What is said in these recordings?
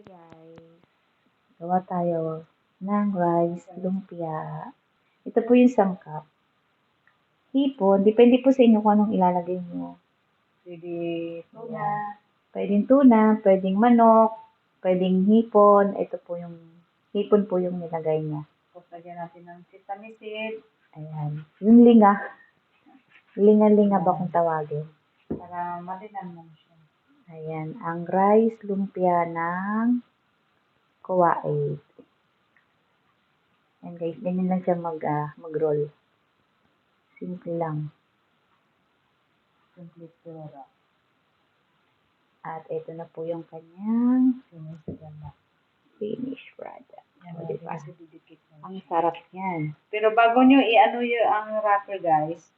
Hi guys. Gawa tayo ng rice lumpia. Ito po yung sangkap. Hipon, depende po sa inyo kung anong ilalagay nyo. Pwede Tuna. Pwedeng tuna, pwedeng manok, pwedeng hipon. Ito po yung, hipon po yung nilagay niya. Tapos lagyan natin ng sesame seed Ayan. Yung linga. Linga-linga ba kung tawagin? para malinan mo. Ayan. Ang rice lumpia ng Kuwait. Ayan guys, ganyan lang siya mag, ah, mag-roll. Simple lang. Simple pura. At ito na po yung kanyang Finish product. Yan O, diba? Ang sarap niyan. Pero bago nyo i-ano yung ang wrapper guys,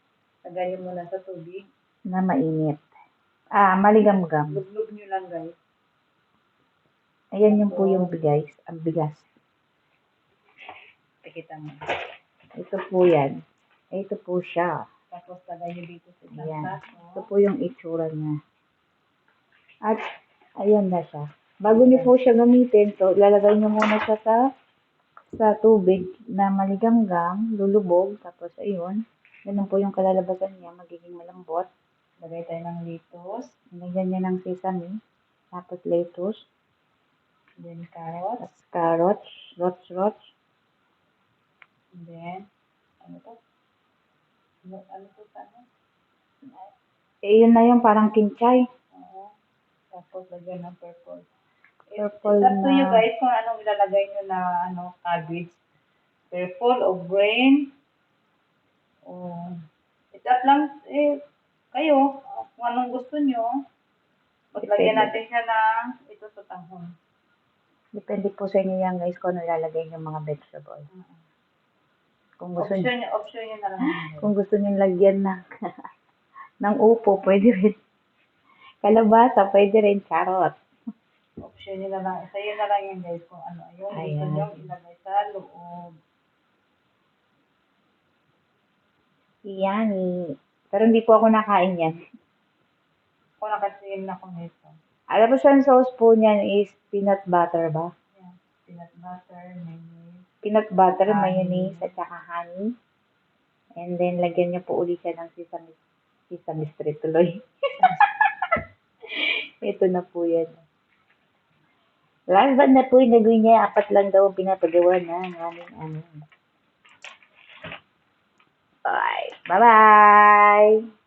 lagayin mo muna sa tubig. Na mainit. Ah, maligam-gam. Luglug nyo lang guys. Ayan yung po yung bigas. Ang bigas. Pakita mo. Ito po yan. Ito po siya. Tapos lagay nyo dito sa Ayan. Ito po yung itsura niya. At, ayan na siya. Bago niyo po siya gamitin, so, lalagay niyo muna siya sa sa tubig na maligamgam, lulubog, tapos ayun, ganun po yung kalalabasan niya, magiging malambot. Lagay tayo ng lettuce, Lagyan niya ng sesame, tapos lettuce, then carrots, tapos carrots, rots, rots, and then, ano to? Ano, ano to ano? eh, yun na yung parang kinchay. Oo. Tapos lagyan ng purple. Purple It's up to you guys kung anong ilalagay nyo na ano, cabbage. Purple o green. O, it's up lang, eh, kayo, kung anong gusto nyo. Tapos lagyan Depende. natin siya ng ito sa tanghon. Depende po sa inyo yan guys kung ano ilalagay yung mga vegetable. Kung gusto Option, niyo, nyo- option nyo na lang. kung gusto niyo lagyan ng ng upo, pwede rin. Kalabasa, pwede rin carrot. option nyo na lang. Sa yun na lang yan guys kung ano. Yung gusto Ayan. nyo ilagay sa loob. Yummy. Pero hindi po ako nakain yan. Kung nakasim na kung ito. Alam mo siya, ang sauce po niyan is peanut butter ba? Yan. Peanut butter, mayonnaise. Peanut butter, Honey. mayonnaise, at saka honey. And then, lagyan niyo po uli siya ng sesame, sesame street tuloy. Ito na po yan. Last but not po, yung gagawin niya, apat lang daw ang pinapagawa na ng aming ano. Bye bye.